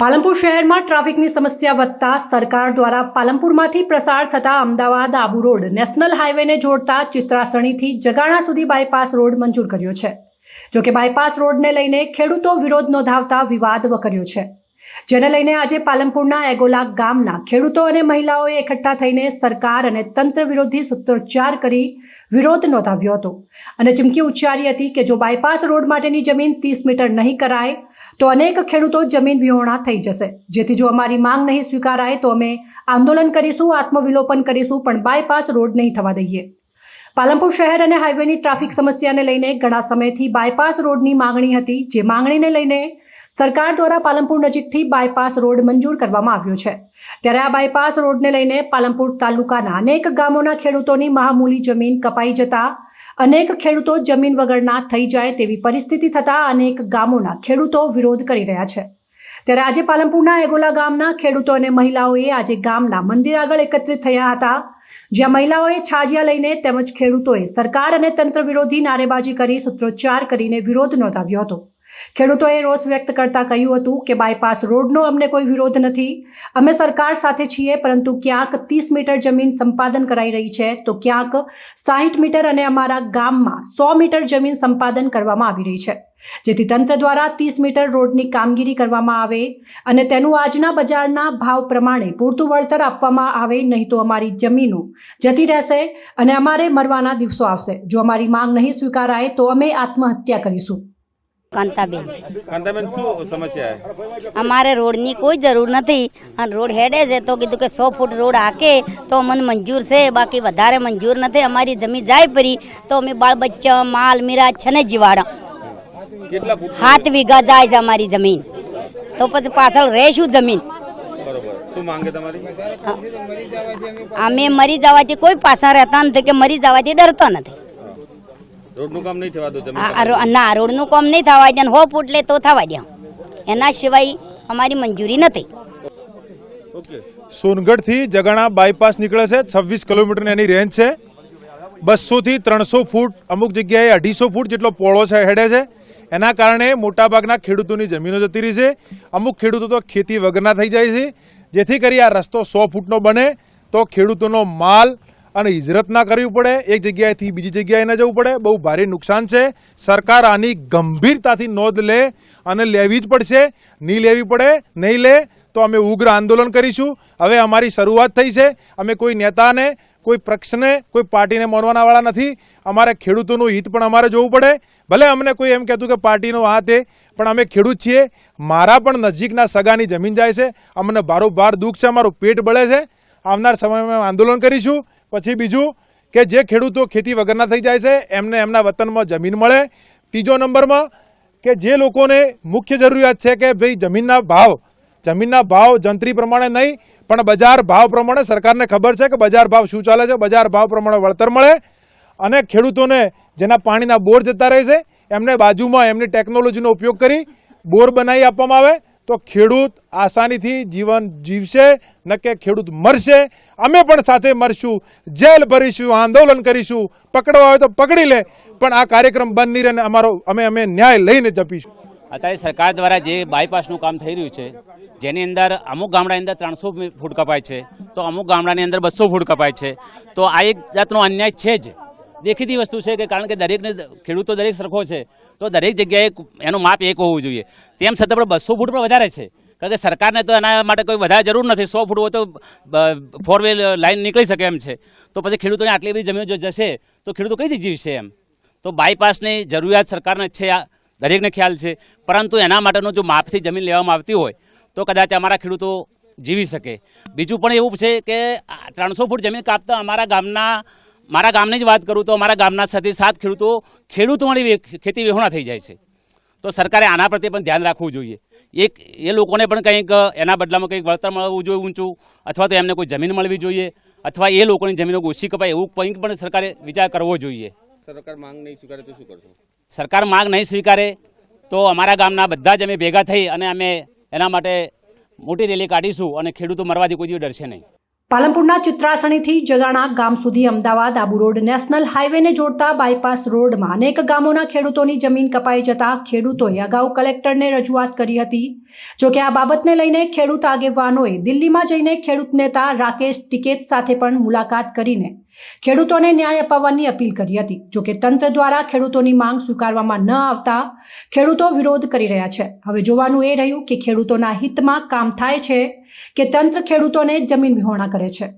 પાલનપુર શહેરમાં ટ્રાફિકની સમસ્યા વધતા સરકાર દ્વારા પાલનપુરમાંથી પ્રસાર થતા અમદાવાદ આબુ રોડ નેશનલ હાઈવેને જોડતા ચિત્રાસણીથી જગાણા સુધી બાયપાસ રોડ મંજૂર કર્યો છે. જોકે બાયપાસ રોડને લઈને ખેડૂતો વિરોધ નોંધાવતા વિવાદ વકર્યો છે. જેને લઈને આજે પાલનપુરના એગોલા ગામના ખેડૂતો અને મહિલાઓએ એકઠા થઈને સરકાર અને તંત્ર વિરોધી સૂત્રોચ્ચાર કરી વિરોધ નોંધાવ્યો હતો. અને ચીમકી ઉચ્ચારી હતી કે જો બાયપાસ રોડ માટેની જમીન ત્રીસ મીટર નહીં કરાય, તો અનેક ખેડૂતો જમીન વિહોણા થઈ જશે. જેથી જો અમારી માંગ નહીં સ્વીકારાય, તો અમે આંદોલન કરીશું, આત્મવિલોપન કરીશું, પણ બાયપાસ રોડ નહીં થવા દઈએ. પાલનપુર શહેર અને હાઈવેની ટ્રાફિક સમસ્યાને લઈને ઘણા સમયથી બાયપાસ રોડની માંગણી હતી, જે માંગણીને લઈને સરકાર દ્વારા પાલનપુર નજીકથી બાયપાસ રોડ મંજૂર કરવામાં આવ્યો છે. ત્યારે આ બાયપાસ રોડને લઈને પાલનપુર તાલુકાના અનેક ગામોના ખેડૂતોની મહામૂલી જમીન કપાઈ જતા, અનેક ખેડૂતો જમીન વગરના થઈ જાય તેવી પરિસ્થિતિ થતાં અનેક ગામોના ખેડૂતો વિરોધ કરી રહ્યા છે. ત્યારે આજે પાલનપુરના એગોલા ગામના ખેડૂતો અને મહિલાઓએ આજે ગામના મંદિર આગળ એકત્રિત થયા હતા, જ્યાં મહિલાઓએ છાજિયા લઈને તેમજ ખેડૂતોએ સરકાર અને તંત્ર વિરોધી નારેબાજી કરી સૂત્રોચ્ચાર કરીને વિરોધ નોંધાવ્યો હતો. ખેડૂતોએ રોષ વ્યક્ત કરતા કહ્યું હતું કે બાયપાસ રોડનો અમને કોઈ વિરોધ નથી. અમે સરકાર સાથે છીએ, પરંતુ ક્યાંક ત્રીસ મીટર જમીન સંપાદન કરાઈ રહી છે, તો ક્યાંક સાહીઠ મીટર અને અમારા ગામમાં સો મીટર જમીન સંપાદન કરવામાં આવી રહી છે. જેથી તંત્ર દ્વારા ત્રીસ મીટર રોડની કામગીરી કરવામાં આવે અને તેનું આજના બજારના ભાવ પ્રમાણે પૂરતું વળતર આપવામાં આવે, નહીં તો અમારી જમીનો જતી રહેશે અને અમારે મરવાના દિવસો આવશે. જો અમારી માંગ નહીં સ્વીકારાય, તો અમે આત્મહત્યા કરીશું. કાંતાબેન. કાંતાબેન શું સમસ્યા છે? અમારે રોડની કોઈ જરૂર નથી. અને રોડ હેડે છે તો કીધું કે સો ફૂટ રોડ હાકે તો મને મંજૂર છે. બાકી વધારે મંજૂર નથી. અમારી જમીન જાય પડી તો અમે બાળ બચ્ચા માલ મીરા છે ને જીવાડા. સાત વીઘા જાય છે અમારી જમીન. તો પછી પાછળ રહેશું જમીન. અમે મરી જવાથી કોઈ પાછા રહેતા નથી કે મરી જવાથી ડરતા નથી. રોડનું કામ નહીં થવા દો ના રોડનું કામ નહીં થવા દે હો ફૂટ લે તો થવા દે એના સિવાય અમારી મંજૂરી નથી. ઓકે. સોનગઢથી જગાણા બાયપાસ નીકળે છે છવ્વીસ કિલોમીટરની એની રેન્જ છે. બસોથી ત્રણસો ફૂટ અમુક જગ્યાએ અઢીસો ફૂટ જેટલો પોળો છે હેડે છે. એના કારણે મોટાભાગના ખેડૂતોની જમીનો જતી રહી છે. અમુક ખેડૂતો તો ખેતી વગરના થઈ જાય છે. જેથી કરી આ રસ્તો સો ફૂટનો બને તો ખેડૂતોનો માલ અને હિજરત ના કરવી પડે, એક જગ્યાએથી બીજી જગ્યાએ ન જવું પડે. બહુ ભારે નુકસાન છે. સરકાર આની ગંભીરતાથી નોંધ લે અને લેવી જ પડશે. નહીં લેવી પડે, નહીં લે, તો અમે ઉગ્ર આંદોલન કરીશું. હવે અમારી શરૂઆત થઈ છે. અમે કોઈ નેતાને, કોઈ પક્ષને, કોઈ પાર્ટીને માનવાના વાળા નથી. અમારે ખેડૂતોનું હિત પણ અમારે જોવું પડે. ભલે અમને કોઈ એમ કહેતું કે પાર્ટીનો આ તે, પણ અમે ખેડૂત છીએ. મારા પણ નજીકના સગાની જમીન જાય છે. અમને બારોબાર દુઃખ છે. અમારું પેટ બળે છે. આવનાર સમયમાં આંદોલન કરીશું. પછી બીજું કે જે ખેડૂતો ખેતી વગરના થઈ જાય છે, એમને એમના વતનમાં જમીન મળે. ત્રીજો નંબરમાં કે જે લોકોને મુખ્ય જરૂરિયાત છે કે ભાઈ જમીનના ભાવ જમીનના ભાવ જંત્રી પ્રમાણે નહીં, પણ બજાર ભાવ પ્રમાણે સરકારને ખબર છે કે બજાર ભાવ શું ચાલે છે, બજાર ભાવ પ્રમાણે વળતર મળે. અને ખેડૂતોને જેના પાણીના બોર જતા રહે છે, એમને બાજુમાં એમની ટેકનોલોજીનો ઉપયોગ કરી બોર બનાવી આપવામાં આવે. તો ખેડૂત આસાનીથી જીવન જીવશે, ન કે ખેડૂત મરશે. અમે પણ સાથે મરશું, જેલ ભરીશું, આંદોલન કરીશું. પકડવા હોય તો પકડી લે, પણ આ કાર્યક્રમ બંધ નહીં રહે અમારો અમે અમે ન્યાય લઈને જપીશું. અત્યારે સરકાર દ્વારા જે બાયપાસનું કામ થઈ રહ્યું છે, જેની અંદર અમુક ગામડાની અંદર ત્રણસો ફૂટ કપાય છે, તો અમુક ગામડાની અંદર બસો ફૂટ કપાય છે. તો આ એક જાતનો અન્યાય છે જ. દેખીતી વસ્તુ છે કે કારણ કે દરેકને ખેડૂતો દરેક સરખો છે, તો દરેક જગ્યાએ એનું માપ એક હોવું જોઈએ. તેમ છતાં પણ બસો ફૂટ પણ વધારે છે. કારણ કે સરકારને તો એના માટે કોઈ વધારે જરૂર નથી. સો ફૂટ હોય તો ફોર વ્હીલ લાઈન નીકળી શકે એમ છે. તો પછી ખેડૂતોને આટલી બધી જમીન જો જશે, તો ખેડૂતો કઈ રીતે જીવશે એમ? તો બાયપાસની જરૂરિયાત સરકારને છે આ, દરેકને ખ્યાલ છે. પરંતુ એના માટેનો જો માપથી જમીન લેવામાં આવતી હોય, તો કદાચ અમારા ખેડૂતો જીવી શકે. બીજું પણ એવું છે કે ત્રણસો ફૂટ જમીન કાપતા અમારા ગામના મારા ગામની જ વાત કરું તો અમારા ગામના સાથે સાત ખેડૂતો ખેડૂતોની ખેતી વિહોણા થઈ જાય છે. તો સરકારે આના પ્રત્યે પણ ધ્યાન રાખવું જોઈએ. એક એ લોકોને પણ કંઈક એના બદલામાં કંઈક વળતર મળવું જોઈએ ઊંચું અથવા તો એમને કોઈ જમીન મળવી જોઈએ અથવા એ લોકોની જમીનો ઓછી કપાય એવું કંઈક પણ સરકારે વિચાર કરવો જોઈએ. સરકાર માંગ નહીં સ્વીકારે તો શું કરશો? સરકાર માંગ નહીં સ્વીકારે તો અમારા ગામના બધા જ અમે ભેગા થઈ અને અમે એના માટે મોટી રેલી કાઢીશું અને ખેડૂતો મરવાથી કોઈ દિવસ ડરશે નહીં. પાલનપુરના ચિત્રાસણીથી જગાણા ગામ સુધી અમદાવાદ આબુ રોડ નેશનલ હાઈવેને જોડતા બાયપાસ રોડમાં અનેક ગામોના ખેડૂતોની જમીન કપાઈ જતા ખેડૂતોએ અગાઉ કલેક્ટરને રજૂઆત કરી હતી. જોકે આ બાબતને લઈને ખેડૂત આગેવાનોએ દિલ્હીમાં જઈને ખેડૂત નેતા રાકેશ ટિકેત સાથે પણ મુલાકાત કરીને ખેડૂતોને ન્યાય અપાવવાની અપીલ કરી હતી. જોકે તંત્ર દ્વારા ખેડૂતોની માંગ સ્વીકારવામાં ન આવતા ખેડૂતો વિરોધ કરી રહ્યા છે. હવે જોવાનું એ રહ્યું કે ખેડૂતોના હિતમાં કામ થાય છે કે તંત્ર ખેડૂતોને જમીન વિહોણા કરે છે.